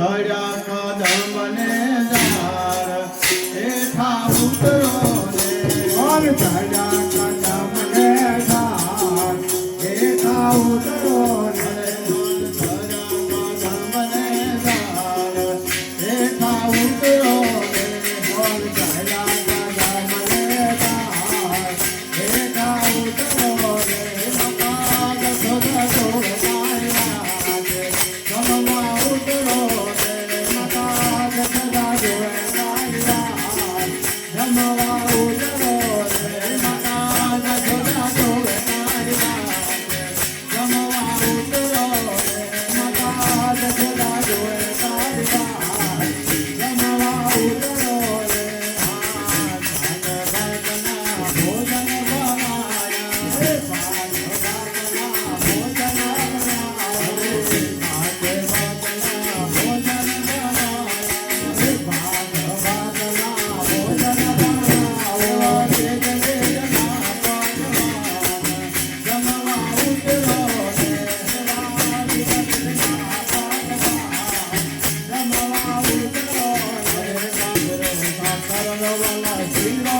ધર્યા કદમને ધાર હેઠા ઉતરો ને ધર્યા Freedom.